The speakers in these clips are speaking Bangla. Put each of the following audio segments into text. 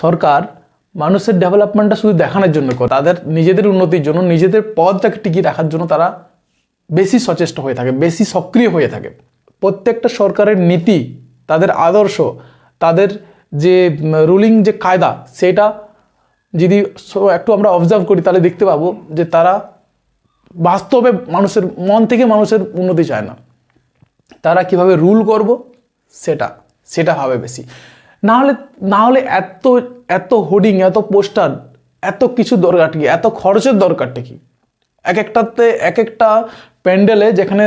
সরকার মানুষের ডেভেলপমেন্টটা শুধু দেখানোর জন্য করে। তাদের নিজেদের উন্নতির জন্য, নিজেদের পদটাকে টিকিয়ে রাখার জন্য তারা বেশি সচেষ্ট হয়ে থাকে, বেশি সক্রিয় হয়ে থাকে। প্রত্যেকটা সরকারের নীতি, তাদের আদর্শ, তাদের যে রুলিং যে কায়দা, সেটা যদি একটু আমরা অবজার্ভ করি, তাহলে দেখতে পাবো যে তারা বাস্তবে মানুষের, মন থেকে মানুষের উন্নতি চায় না। তারা কীভাবে রুল করব, সেটা সেটা হবে বেশি। না হলে না হলে এত এত হোর্ডিং, এত পোস্টার, এত কিছু দরকার কি? এত খরচের দরকারটা কি? এক একটাতে, এক একটা প্যান্ডেলে যেখানে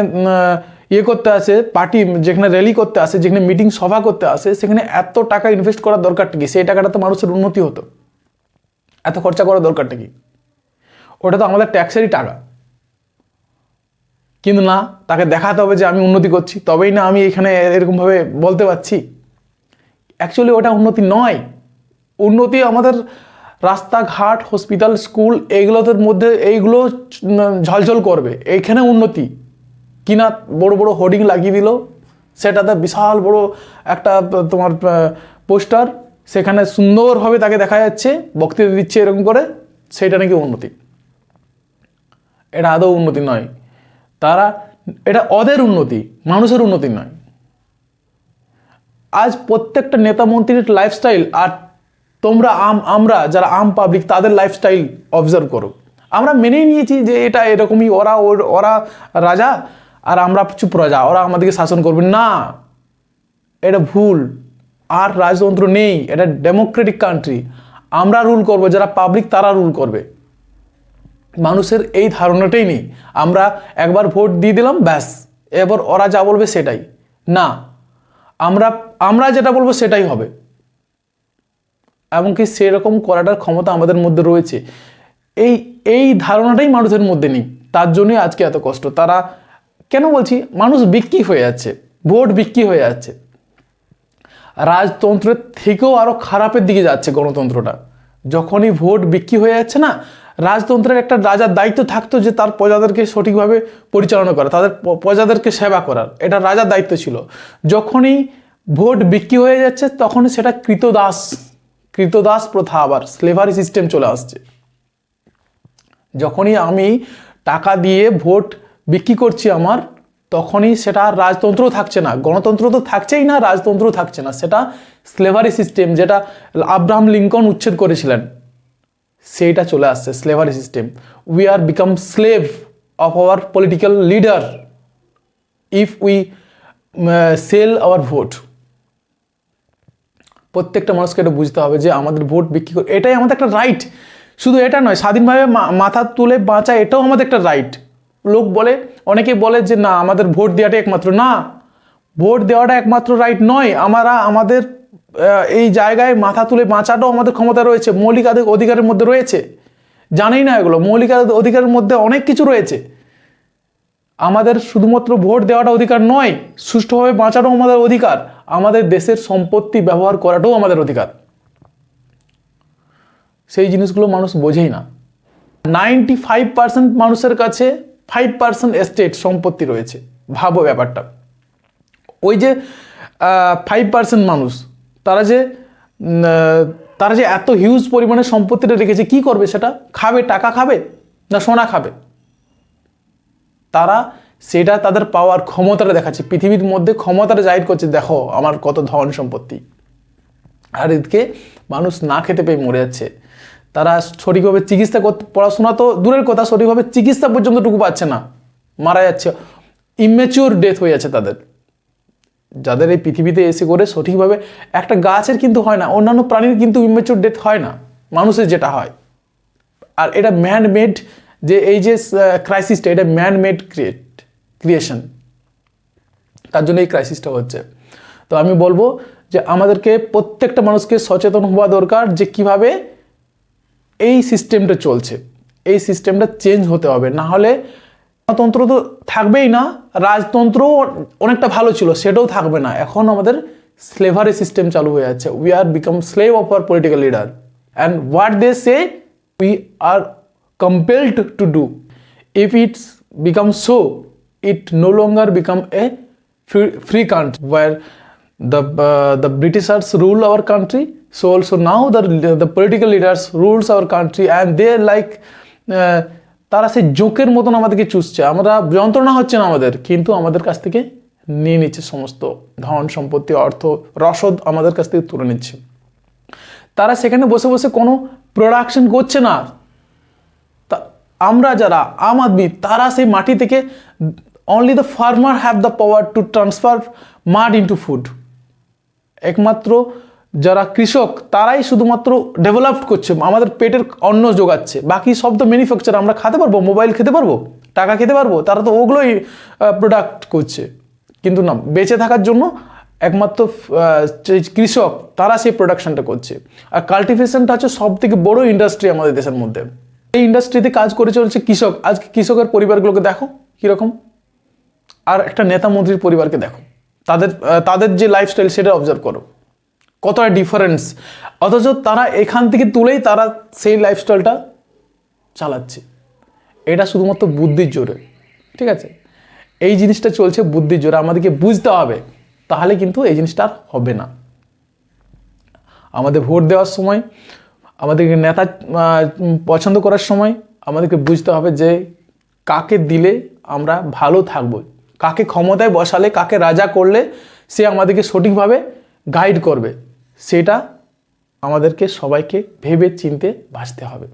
ইয়ে করতে আসে, পার্টি, যেখানে র্যালি করতে আসে, যেখানে মিটিং সভা করতে আসে, সেখানে এত টাকা ইনভেস্ট করার দরকারটা কি? সেই টাকাটা তো মানুষের উন্নতি হতো। এত খরচা করার দরকারটা কি? ওটা তো আমাদের ট্যাক্সেরই টাকা। কিন্তু না, তাকে দেখাতে হবে যে আমি উন্নতি করছি, তবেই না আমি এখানে এরকমভাবে বলতে পারছি। অ্যাকচুয়ালি ওটা উন্নতি নয়। উন্নতি আমাদের রাস্তাঘাট হসপিটাল স্কুল এইগুলোদের মধ্যে এইগুলো ঝলঝল করবে। এইখানে উন্নতি। কিনা বড় বড় হোর্ডিং লাগিয়ে দিল, সেটাতে বিশাল বড় একটা, তোমার পোস্টার সেখানে সুন্দরভাবে তাকে দেখা যাচ্ছে, বক্তৃতা দিচ্ছে এরকম করে সেটা নাকি উন্নতি। এটা আদৌ উন্নতি নয়। তারা, এটা ওদের উন্নতি, মানুষের উন্নতি নয়। আজ প্রত্যেকটা নেতা মন্ত্রীর লাইফস্টাইল আর তোমরা আম, আমরা যারা আম পাবলিক তাদের লাইফস্টাইল অবজার্ভ করো। আমরা মেনেই নিয়েছি যে এটা এরকমই, ওরা ওর, ওরা রাজা আর আমরা কিছু প্রজা ওরা আমাদেরকে শাসন করবে। না, এটা ভুল। আর রাজতন্ত্র নেই, এটা ডেমোক্রেটিক কান্ট্রি আমরা রুল করব, যারা পাবলিক তারা রুল করবে। মানুষের এই ধারণাটাই নেই। আমরা একবার ভোট দিয়ে দিলাম, ব্যাস। এবার ওরা যা বলবে সেটাই। না আমরা আমরা যেটা বলব সেটাই হবে। এমনকি সেরকম করাটার ক্ষমতা আমাদের মধ্যে রয়েছে। এই এই ধারণাটাই মানুষের মধ্যে নেই। তার জন্যই আজকে এত কষ্ট। তারা কেন বলছি, মানুষ বিক্রি হয়ে যাচ্ছে, ভোট বিক্রি হয়ে যাচ্ছে। রাজতন্ত্রের থেকেও আরও খারাপের দিকে যাচ্ছে গণতন্ত্রটা। যখনই ভোট বিক্রি হয়ে যাচ্ছে না রাজতন্ত্রের একটা রাজার দায়িত্ব থাকতো যে তার প্রজাদেরকে সঠিকভাবে পরিচালনা করা, তাদের প্রজাদেরকে সেবা করার। এটা রাজার দায়িত্ব ছিল। যখনই ভোট বিক্রি হয়ে যাচ্ছে, তখনই সেটা কৃতদাস কৃতদাস প্রথা আবার স্লেভারি সিস্টেম চলে আসছে। যখনই আমি টাকা দিয়ে ভোট বিক্রি করছি আমার, তখনই সেটা রাজতন্ত্র থাকছে না। গণতন্ত্র তো থাকছেই না, রাজতন্ত্র থাকছে না। সেটা স্লেভারি সিস্টেম যেটা আব্রাহাম লিঙ্কন উচ্ছেদ করেছিলেন। সেইটা চলে আসছে slavery system we are become slave of our political leader if we sell our vote প্রত্যেকটা মানুষকে এটা বুঝতে হবে যে আমাদের ভোট বিক্রি করে এটাই আমাদের একটা রাইট শুধু এটা নয়, স্বাধীনভাবে মাথা তুলে বাঁচা এটাও আমাদের একটা রাইট লোক বলে, অনেকে বলে যে না, আমাদের ভোট দেওয়াটা একমাত্র। না ভোট দেওয়াটা একমাত্র রাইট নয়। আমরা আমাদের এই জায়গায় মাথা তুলে বাঁচাটাও আমাদের ক্ষমতা রয়েছে মৌলিক অধিকারের মধ্যে রয়েছে। জানেই না এগুলো মৌলিক অধিকারের মধ্যে অনেক কিছু রয়েছে। আমাদের শুধুমাত্র ভোট দেওয়াটা অধিকার নয়, সুষ্ঠুভাবে বাঁচাটাও আমাদের অধিকার। আমাদের দেশের সম্পত্তি ব্যবহার করাটাও আমাদের অধিকার। সেই জিনিসগুলো মানুষ বোঝেই না। নাইনটি ফাইভ পার্সেন্ট মানুষের কাছে ফাইভ পার্সেন্ট এস্টেট সম্পত্তি রয়েছে। ভাবো ব্যাপারটা। ওই যে ফাইভ পার্সেন্ট মানুষ তারা যে তারা যে এত হিউজ পরিমাণে সম্পত্তিটা রেখেছে, কি করবে সেটা? খাবে, টাকা খাবে না সোনা খাবে? তারা সেটা তাদের পাওয়ার ক্ষমতাটা দেখাচ্ছে। পৃথিবীর মধ্যে ক্ষমতাটা জাহির করছে, দেখো আমার কত ধন সম্পত্তি। আর এদিকে মানুষ না খেতে পেয়ে মরে যাচ্ছে। তারা সঠিকভাবে চিকিৎসা করতে, পড়াশোনা তো দূরের কথা, সঠিকভাবে চিকিৎসা পর্যন্ত টুকু পাচ্ছে না। মারা যাচ্ছে। ইমেচিওর ডেথ হয়ে যাচ্ছে তাদের। যাদের এই পৃথিবীতে এসে করে সঠিকভাবে একটা গাছের কিন্তু হয় না, অন্যান্য প্রাণীর কিন্তু ইমেচিওর ডেথ হয় না, মানুষের যেটা হয়। আর এটা ম্যান মেড যে এই যে ক্রাইসিসটা এটা ম্যান মেড ক্রিয়েট ক্রিয়েশন তার জন্য এই ক্রাইসিসটা হচ্ছে। তো আমি বলব যে আমাদেরকে প্রত্যেকটা মানুষকে সচেতন হওয়া দরকার যে কীভাবে এই সিস্টেমটা চলছে। এই সিস্টেমটা চেঞ্জ হতে হবে। না হলে গণতন্ত্র তো থাকবেই না রাজতন্ত্রও অনেকটা ভালো ছিল সেটাও থাকবে না এখন আমাদের স্লেভারি সিস্টেম চালু হয়ে যাচ্ছে we are become slave of our political leader and what they say we are. If it's become so, it no longer become a free, free country where the uh, the Britishers rule our country so also now the, the political leaders rules our country and they like uh, তারা সেই জোকের মতন আমাদেরকে চুষছে। আমরা যন্ত্রণা হচ্ছে না আমাদের, কিন্তু আমাদের কাছ থেকে নিয়ে নিচ্ছে সমস্ত ধন, সম্পত্তি, অর্থ, রসদ আমাদের কাছ থেকে তুলে নিচ্ছে। তারা সেখানে বসে বসে কোনো প্রোডাকশন করছে না। আমরা যারা আম আদমি, তারা সেই মাটি থেকে only the farmer have the power to transfer mud into food একমাত্র যারা কৃষক, তারাই শুধুমাত্র ডেভেলপড করছে, আমাদের পেটের অন্ন যোগাচ্ছে। বাকি সব তো ম্যানুফ্যাকচার আমরা খেতে পারব মোবাইল খেতে পারব, টাকা খেতে পারব, তারা তো ওগুলোই প্রোডাক্ট করছে। কিন্তু না, বেঁচে থাকার জন্য একমাত্র কৃষক, তারা সেই প্রোডাকশনটা করছে। আর কাল্টিভেশনটা হচ্ছে সব থেকে বড় ইন্ডাস্ট্রি আমাদের দেশের মধ্যে। এই ইন্ডাস্ট্রিতে কাজ করে চলছে কৃষক। আজকে কৃষকের পরিবারগুলোকে দেখো কীরকম। আর একটা নেতা মন্ত্রীর পরিবারকে দেখো। তাদের তাদের যে লাইফস্টাইল সেটা অবজার্ভ করো। কতটা ডিফারেন্স অথচ তারা এখান থেকে তুলেই তারা সেই লাইফস্টাইলটা চালাচ্ছে। এটা শুধুমাত্র বুদ্ধির জোরে, ঠিক আছে? এই জিনিসটা চলছে বুদ্ধির জোরে, আমাদেরকে বুঝতে হবে। তাহলে কিন্তু এই জিনিসটা আর হবে না। আমাদের ভোট দেওয়ার সময়, আমাদেরকে নেতা পছন্দ করার সময় আমাদেরকে বুঝতে হবে যে কাকে দিলে আমরা ভালো থাকব। কাকে ক্ষমতায় বসালে, কাকে রাজা করলে সে আমাদেরকে সঠিকভাবে গাইড করবে। সেটা আমাদেরকে সবাইকে ভেবে চিনতে ভাসতে হবে।